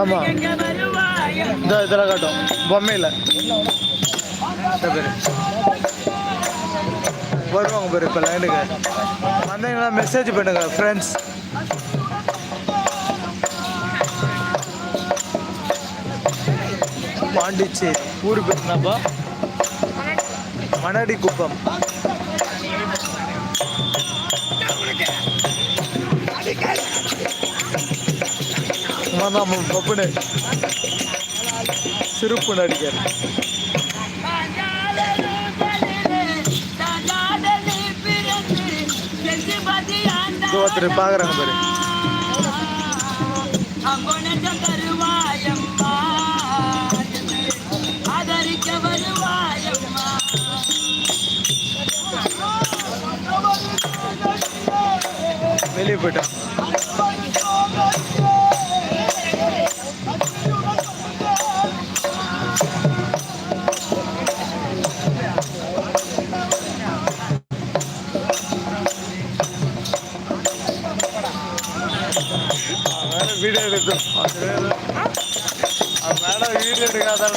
ஆமாம் இந்த இதில் காட்டும். பொம்மையில். பேர். வருவாங்க பேர் இப்போ லைனுக்கு வந்தீங்கன்னா மெசேஜ் பண்ணுங்க ஃப்ரெண்ட்ஸ் பாண்டிச்சேரி. ஊர் பேர் என்னப்பா? மணடி குப்பம். நம்ம பப்புனு சிறப்பு நடிகர். ஒருத்தர் பார்க்குறாங்க பாரு. ஆதரிக்க வருவாயம்மா வெளியே போயிட்டான் வீடியோ எடுத்தோம் மேடம் வீடியோ எடுக்காதான்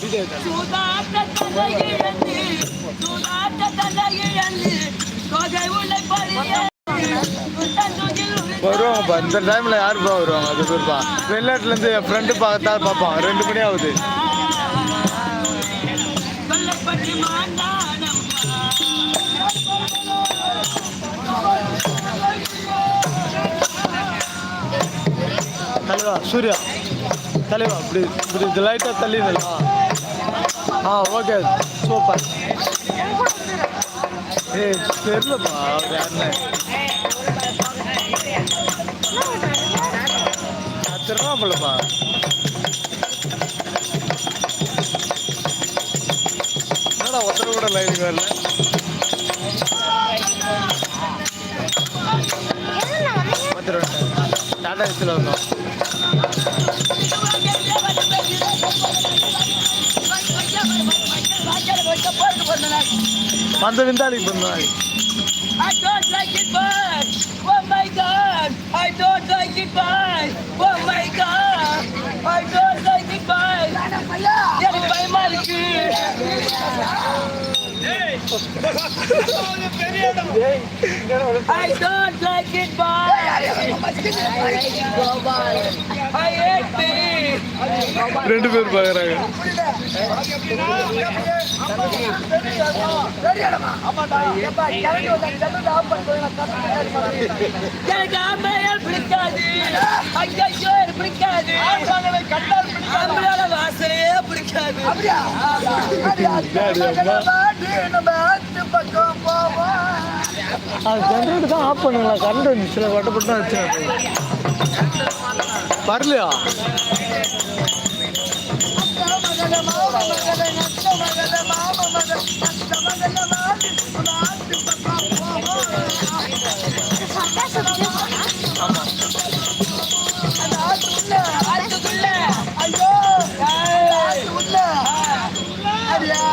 வீடியோ சூதாட்ட தலையிழந்து சூதாட்ட தலையிழந்து தொகை வருவாங்கப்பா இந்த டைமில் யாருப்பா வருவாங்க? அது பேர்ப்பா. வெளிநாட்டுலேருந்து என் ஃப்ரெண்டு பார்த்தா பார்ப்பான். ரெண்டு மணி ஆகுது. தலைவா சூர்யா. தலைவா இப்படி இப்படி இது லைட்டாக தள்ளிடுங்களா ஆ ஓகே சூப்பர். ஏய் தெரியலப்பா நான் திருவண்ணாமலைப்பா என்னடா ஒருத்தர் கூட லைனுக்கு வரல. டாடா ஏசியில் வந்தோம். పంతొమ్మిది తారీఖు పొందాలి I don't like it, but oh my god, I don't like it, but oh my god, I don't like it, but everybody, my I don't like it bad. I hate it. ரெண்டு பேர் பார்க்குறாங்க எனக்கு ஆம்பளையால் பிடிக்காது ஐயோ எனக்கு பிடிக்காது பிடிக்காது அது ஜென்ரேட் தான் ஆஃப் பண்ணுங்களா? கரண்ட் வந்துச்சுல வட்டப்பட்டு தான் வச்சு வரலையா?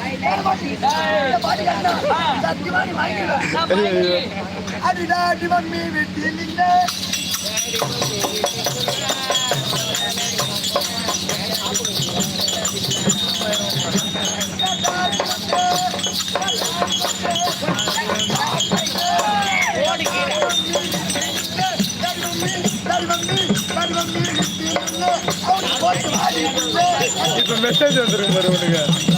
ஏய், பொம்பளை தான் பெருசு. ஏய், ஏய், பொம்பளை நாங்க தான்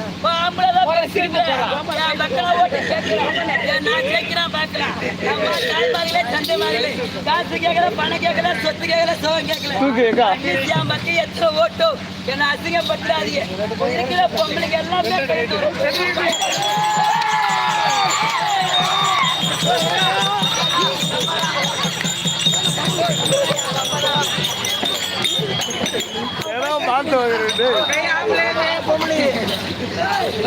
ஆம்பளை தான் பக்கம் ஓட்டு கேட்கிறேன். நான் கேட்கிறேன். நம்ம தாய்மார்களே, தந்தைமார்களே, காசு கேட்கல, பணம் கேட்கல, சொத்து கேட்கல, சுகம் கேட்கல. பக்கம் எத்தனை ஓட்டு என்னை அசிங்கப்படுத்தாதீங்க இருக்கிற பொம்பளைங்க எல்லாமே. ஏன்னா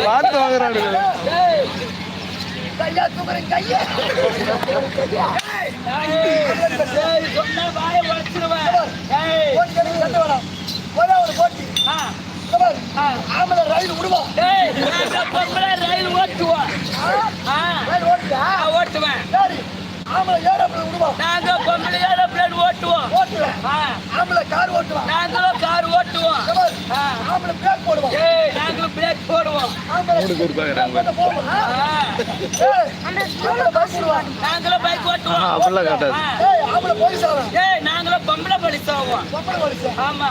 பார்த்து வாங்குறாரு வாங்குறாரு ஏய், ஏய், சொன்னா வாயை உடைச்சிருவேன். ஏய், ஆ, ஆ. ஏய், நாங்க பொம்பளை ரயில் ஓட்டுவோம். ஆ, நான் ஓட்டுவேன். நாங்க பொம்பளை ஏரோப்ளேன் ஓட்டுவோம். ஆ, நாங்களும் கார் ஓட்டுவோம். ஆ, ஏய், நாங்களும் பிரேக் போடுவோம். மூணு பேர் பாக்குறாங்க நாங்களும் பைக் ஓட்டுவோம். ஆ, அப்படிலாம் காட்டாது. ஆ, ஏய், நாங்களும் பொம்பளை போலீஸ் ஆவோம். ஆமா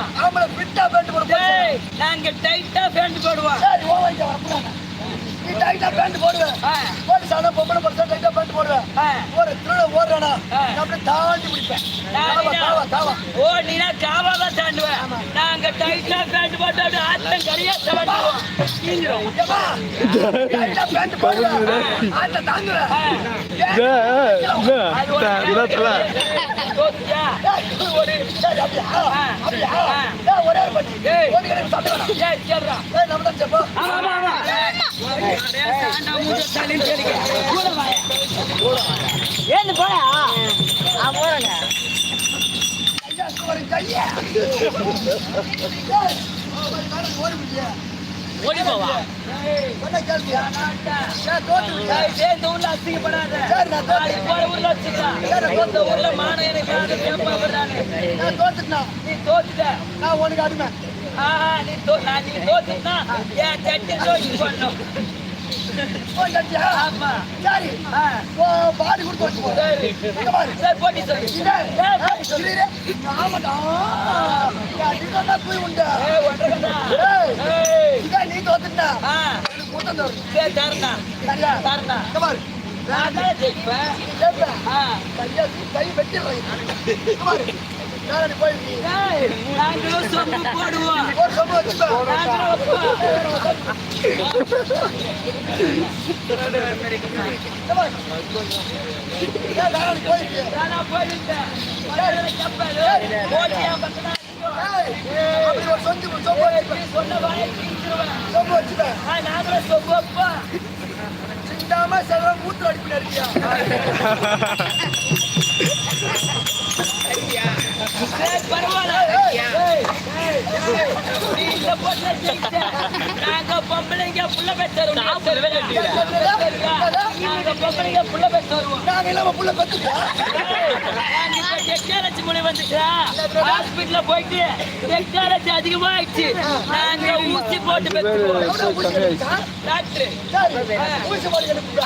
ஏய், நாங்க டைட்டா பேண்ட் போடுவோம். ஆ, ஆ. ஒரு திருட ஓடுறானா ஆ. அப்படியே தாண்டி பிடிப்பேன் நாங்க தாவா, தாவா. ஓ காவால தாண்டுவேன் நாங்க டைட்டா பேண்ட் போட்டு ஏம்மா, கையில பேண்ட் போடுவேன். ஒரு சரி, அப்படியா? அப்படியா? ஆ. ஏய், ஒரே ஒரு பட்டி. ஏய். ஒரு கிலோ சட்டை வேணாம். ஏய் சொல்றா ஏய், நம்ம தான் ஏந்து போடா ஆ ஓடி போவா ஊர்ல எனக்கு நீ தோத்துட்ட நான் உனக்கு அடிமை. நீ தோத்துட்டா, என் சட்டை தோச்சு பண்ணும் சரி. பாடி கொடுத்து வச்சு போ. போய் உண்டு. நீ தோத்துட்டா. கூட்டம் நான் தான் ஜெயிப்பேன். கை வெட்டிடுறேன். சிந்தாம செலவு மூத்து இருக்கியா நாங்க பொம்பளைங்க புள்ள பெற்றோம் நாங்க பொம்பளைங்க புள்ள பெற்றோம் நாங்க இல்லாம புள்ள பெத்துக்கா டெக்னாலஜி வந்துச்சா ஹாஸ்பிட்டல்ல போயிட்டு டெக்னாலஜி அதிகமா ஆயிடுச்சு நாங்க ஊசி போட்டு டாக்டர்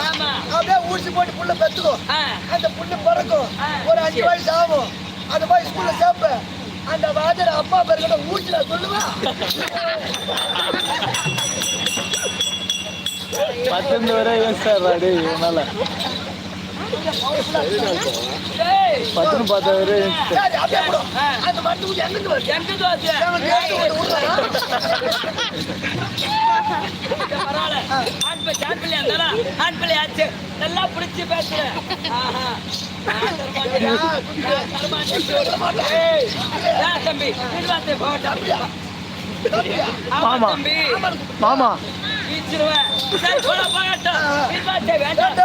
ஆமா. அப்படியே ஊசி போட்டு புள்ள பெத்துக்கோ ஆ, அந்த புண்ணு பிறக்கும். ஒரு அஞ்சு வயசு ஆகும். அந்த போய் ஸ்கூல்ல சேர்ப்ப அந்த வாஜர் அப்பா பேர் கிட்ட ஊசில சொல்லுவா பத்தொன்பது வரை ஏன் சார் அடி இவனால. பத்துன்னு பார்த்த வரை. அந்த மருந்து வருது? பரவாயில்ல. ஆண் பிள்ளை ஆண் பிள்ளை இருந்தாலும் ஆண் பிள்ளை ஆச்சு. நல்லா பிடிச்சு பேசுறேன் மாமா வீச்சிருவேன். சரி, போடா, போகட்டும். நிர்வாகத்தை வேண்டாம்.